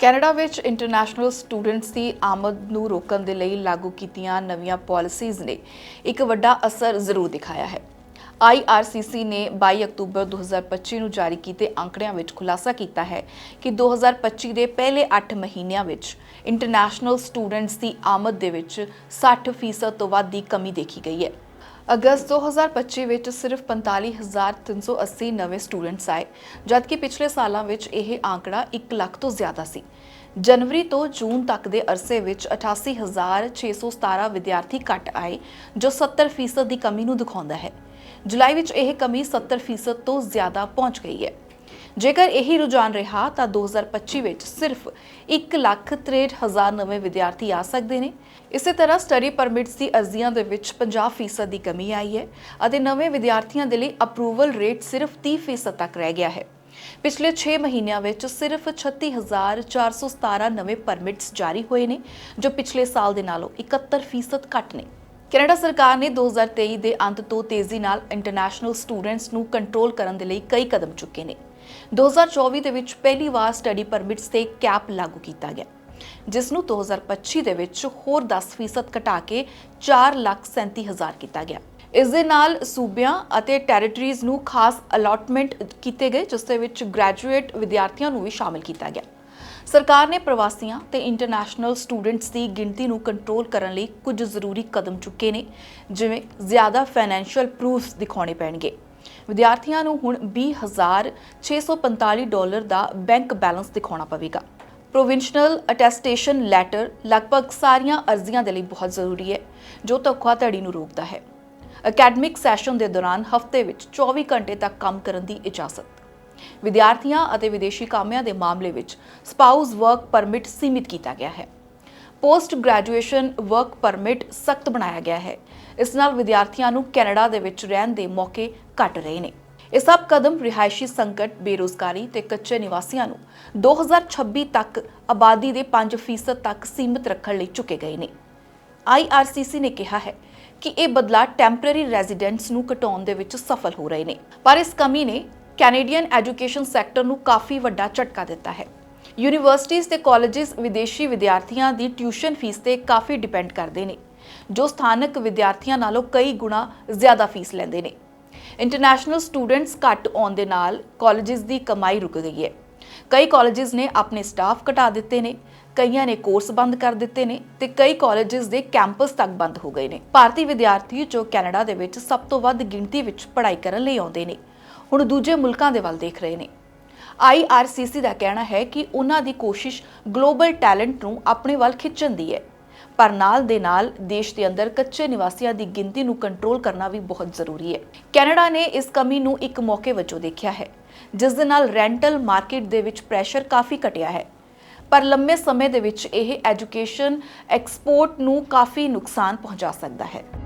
Canada ਵਿੱਚ international students ਦੀ ਆਮਦ ਨੂੰ ਰੋਕਣ ਦੇ ਲਈ ਲਾਗੂ ਕੀਤੀਆਂ ਨਵੀਆਂ ਪਾਲਿਸੀਜ਼ ਨੇ ਇੱਕ ਵੱਡਾ ਅਸਰ ਜ਼ਰੂਰ ਦਿਖਾਇਆ ਹੈ। IRCC ਨੇ 22 ਅਕਤੂਬਰ 2025 ਨੂੰ ਜਾਰੀ ਕੀਤੇ ਅੰਕੜਿਆਂ ਵਿੱਚ ਖੁਲਾਸਾ ਕੀਤਾ ਹੈ ਕਿ 2025 ਦੇ ਪਹਿਲੇ 8 ਮਹੀਨਿਆਂ ਵਿੱਚ ਇੰਟਰਨੈਸ਼ਨਲ ਸਟੂਡੈਂਟਸ ਦੀ ਆਮਦ ਦੇ ਵਿੱਚ 60% ਤੋਂ ਵੱਧ ਦੀ ਕਮੀ ਦੇਖੀ ਗਈ ਹੈ। ਅਗਸਤ 2025 ਵਿੱਚ ਸਿਰਫ 45380 ਨਵੇਂ ਸਟੂਡੈਂਟਸ ਆਏ, ਜਦਕਿ ਪਿਛਲੇ ਸਾਲਾਂ ਵਿੱਚ ਇਹ ਆંકੜਾ 1 ਲੱਖ ਤੋਂ ਜ਼ਿਆਦਾ ਸੀ। ਜਨਵਰੀ ਤੋਂ ਜੂਨ ਤੱਕ ਦੇ ਅਰਸੇ ਵਿੱਚ 88617 ਵਿਦਿਆਰਥੀ ਘੱਟ ਆਏ, ਜੋ 70% ਦੀ ਕਮੀ ਨੂੰ ਦਿਖਾਉਂਦਾ ਹੈ। ਜੁਲਾਈ ਵਿੱਚ ਇਹ ਕਮੀ 70% ਤੋਂ ਜ਼ਿਆਦਾ ਪਹੁੰਚ ਗਈ ਹੈ। ਜੇਕਰ ਇਹੀ ਰੁਝਾਨ ਰਿਹਾ ਤਾਂ 2025 ਵਿੱਚ ਸਿਰਫ 1,63,000 ਨਵੇਂ ਵਿਦਿਆਰਥੀ ਆ ਸਕਦੇ ਨੇ। ਇਸੇ ਤਰ੍ਹਾਂ ਸਟੱਡੀ ਪਰਮਿਟਸ ਦੀ ਅਰਜ਼ੀਆਂ ਦੇ ਵਿੱਚ 50% ਦੀ ਕਮੀ ਆਈ ਹੈ ਅਤੇ ਨਵੇਂ ਵਿਦਿਆਰਥੀਆਂ ਦੇ ਲਈ ਅਪਰੂਵਲ ਰੇਟ ਸਿਰਫ 30% ਤੱਕ ਰਹਿ ਗਿਆ ਹੈ। ਪਿਛਲੇ 6 ਮਹੀਨਿਆਂ ਵਿੱਚ ਸਿਰਫ 36417 ਨਵੇਂ ਪਰਮਿਟਸ ਜਾਰੀ ਹੋਏ ਨੇ ਜੋ ਪਿਛਲੇ ਸਾਲ ਦੇ ਨਾਲੋਂ 71% ਘੱਟ ਨੇ। ਕੈਨੇਡਾ ਸਰਕਾਰ ਨੇ 2023 ਦੇ ਅੰਤ ਤੋਂ ਤੇਜ਼ੀ ਨਾਲ ਇੰਟਰਨੈਸ਼ਨਲ ਸਟੂਡੈਂਟਸ ਨੂੰ ਕੰਟਰੋਲ ਕਰਨ ਦੇ ਲਈ ਕਈ ਕਦਮ ਚੁੱਕੇ ਨੇ। 2024 ਦੇ ਵਿੱਚ ਪਹਿਲੀ ਵਾਰ ਸਟੱਡੀ ਪਰਮਿਟਸ ਤੇ ਕੈਪ ਲਾਗੂ ਕੀਤਾ ਗਿਆ, ਜਿਸ ਨੂੰ 2025 ਦੇ ਵਿੱਚ ਹੋਰ 10% ਘਟਾ ਕੇ 437000 ਕੀਤਾ ਗਿਆ। ਇਸ ਦੇ ਨਾਲ ਸੂਬਿਆਂ ਅਤੇ ਟੈਰੀਟਰੀਜ਼ ਨੂੰ ਖਾਸ ਅਲਾਟਮੈਂਟ ਕੀਤੇ ਗਏ, ਜਿਸ ਦੇ ਵਿੱਚ ਗ੍ਰੈਜੂਏਟ ਵਿਦਿਆਰਥੀਆਂ ਨੂੰ ਵੀ ਸ਼ਾਮਿਲ ਕੀਤਾ ਗਿਆ। ਸਰਕਾਰ ਨੇ ਪ੍ਰਵਾਸੀਆਂ ਤੇ ਇੰਟਰਨੈਸ਼ਨਲ ਸਟੂਡੈਂਟਸ ਦੀ ਗਿਣਤੀ ਨੂੰ ਕੰਟਰੋਲ ਕਰਨ ਲਈ ਕੁਝ ਜ਼ਰੂਰੀ ਕਦਮ ਚੁੱਕੇ ਨੇ, ਜਿਵੇਂ ਜ਼ਿਆਦਾ ਫਾਈਨੈਂਸ਼ੀਅਲ ਪ੍ਰੂਫਸ ਦਿਖਾਉਣੇ ਪੈਣਗੇ। ਵਿਦਿਆਰਥੀਆਂ ਨੂੰ ਹੁਣ 20645 ਡਾਲਰ ਦਾ ਬੈਂਕ ਬੈਲੈਂਸ ਦਿਖਾਉਣਾ ਪਵੇਗਾ। ਪ੍ਰੋਵਿੰਸ਼ਨਲ ਅਟੈਸਟੇਸ਼ਨ ਲੈਟਰ ਲਗਭਗ ਸਾਰੀਆਂ ਅਰਜ਼ੀਆਂ ਦੇ ਲਈ ਬਹੁਤ ਜ਼ਰੂਰੀ ਹੈ, ਜੋ ਧੋਖਾਧੜੀ ਨੂੰ ਰੋਕਦਾ ਹੈ। ਅਕੈਡਮਿਕ ਸੈਸ਼ਨ ਦੇ ਦੌਰਾਨ ਹਫ਼ਤੇ ਵਿੱਚ 24 ਘੰਟੇ ਤੱਕ ਕੰਮ ਕਰਨ ਦੀ ਇਜਾਜ਼ਤ। ਵਿਦਿਆਰਥੀਆਂ ਅਤੇ ਵਿਦੇਸ਼ੀ ਕਾਮਿਆਂ ਦੇ ਮਾਮਲੇ ਵਿੱਚ ਸਪਾਊਸ ਵਰਕ ਪਰਮਿਟ ਸੀਮਿਤ ਕੀਤਾ ਗਿਆ ਹੈ। ਪੋਸਟ ਗ੍ਰੈਜੂਏਸ਼ਨ ਵਰਕ ਪਰਮਿਟ ਸਖਤ ਬਣਾਇਆ ਗਿਆ ਹੈ। ਇਸ ਨਾਲ ਵਿਦਿਆਰਥੀਆਂ ਨੂੰ ਕੈਨੇਡਾ ਦੇ ਵਿੱਚ ਰਹਿਣ ਦੇ ਮੌਕੇ ਘਟ ਰਹੇ ਨੇ। ਇਹ ਸਭ ਕਦਮ ਰਿਹਾਇਸ਼ੀ ਸੰਕਟ, ਬੇਰੋਜ਼ਗਾਰੀ ਤੇ ਕੱਚੇ ਨਿਵਾਸੀਆਂ ਨੂੰ 2026 ਤੱਕ ਆਬਾਦੀ ਦੇ 5% ਤੱਕ ਸੀਮਿਤ ਰੱਖਣ ਲਈ ਚੁੱਕੇ ਗਏ ਨੇ। IRCC ਨੇ ਕਿਹਾ ਹੈ ਕਿ ਇਹ ਬਦਲਾਅ ਟੈਂਪਰੇਰੀ ਰੈਜ਼ੀਡੈਂਟਸ ਨੂੰ ਘਟਾਉਣ ਦੇ ਵਿੱਚ ਸਫਲ ਹੋ ਰਹੇ ਨੇ। ਪਰ ਇਸ ਕਮੀ ਨੇ ਕੈਨੇਡੀਅਨ ਐਜੂਕੇਸ਼ਨ ਸੈਕਟਰ ਨੂੰ ਕਾਫੀ ਵੱਡਾ ਝਟਕਾ ਦਿੱਤਾ ਹੈ। ਯੂਨੀਵਰਸਿਟੀਜ਼ ਤੇ ਕਾਲਜਿਸ ਵਿਦੇਸ਼ੀ ਵਿਦਿਆਰਥੀਆਂ ਦੀ ਟਿਊਸ਼ਨ ਫੀਸ ਤੇ ਕਾਫੀ ਡਿਪੈਂਡ ਕਰਦੇ ਨੇ, ਜੋ ਸਥਾਨਕ ਵਿਦਿਆਰਥੀਆਂ ਨਾਲੋਂ ਕਈ ਗੁਣਾ ਜ਼ਿਆਦਾ ਫੀਸ ਲੈਂਦੇ ਨੇ। ਇੰਟਰਨੈਸ਼ਨਲ ਸਟੂਡੈਂਟਸ ਘੱਟ ਆਉਣ ਦੇ ਨਾਲ ਕਾਲਜਿਸ ਦੀ ਕਮਾਈ ਰੁਕ ਗਈ ਹੈ। ਕਈ ਕਾਲਜਿਸ ਨੇ ਆਪਣੇ ਸਟਾਫ ਘਟਾ ਦਿੱਤੇ ਨੇ, ਕਈਆਂ ਨੇ ਕੋਰਸ ਬੰਦ ਕਰ ਦਿੱਤੇ ਨੇ ਤੇ ਕਈ ਕਾਲਜਿਸ ਦੇ ਕੈਂਪਸ ਤੱਕ ਬੰਦ ਹੋ ਗਏ ਨੇ। ਭਾਰਤੀ ਵਿਦਿਆਰਥੀ ਜੋ ਕੈਨੇਡਾ ਦੇ ਵਿੱਚ ਸਭ ਤੋਂ ਵੱਧ ਗਿਣਤੀ ਵਿੱਚ ਪੜ੍ਹਾਈ ਕਰਨ ਲਈ ਆਉਂਦੇ ਨੇ, ਹੁਣ ਦੂਜੇ ਮੁਲਕਾਂ ਦੇ ਵੱਲ ਦੇਖ ਰਹੇ ਨੇ। IRCC ਦਾ ਕਹਿਣਾ ਹੈ ਕਿ ਉਹਨਾਂ ਦੀ ਕੋਸ਼ਿਸ਼ ਗਲੋਬਲ ਟੈਲੈਂਟ ਨੂੰ ਆਪਣੇ ਵੱਲ ਖਿੱਚਣ ਦੀ ਹੈ। ਪਰ ਨਾਲ ਦੇ ਨਾਲ ਦੇਸ਼ ਦੇ ਅੰਦਰ ਕੱਚੇ ਨਿਵਾਸੀਆਂ ਦੀ ਗਿਣਤੀ ਨੂੰ ਕੰਟਰੋਲ ਕਰਨਾ ਵੀ ਬਹੁਤ ਜ਼ਰੂਰੀ ਹੈ। ਕੈਨੇਡਾ ਨੇ ਇਸ ਕਮੀ ਨੂੰ ਇੱਕ ਮੌਕੇ ਵਜੋਂ ਦੇਖਿਆ ਹੈ, ਜਿਸ ਦੇ ਨਾਲ ਰੈਂਟਲ ਮਾਰਕੀਟ ਦੇ ਵਿੱਚ ਪ੍ਰੈਸ਼ਰ ਕਾਫੀ ਘਟਿਆ ਹੈ। ਪਰ ਲੰਮੇ ਸਮੇਂ ਦੇ ਵਿੱਚ ਇਹ ਐਜੂਕੇਸ਼ਨ ਐਕਸਪੋਰਟ ਨੂੰ ਕਾਫੀ ਨੁਕਸਾਨ ਪਹੁੰਚਾ ਸਕਦਾ ਹੈ।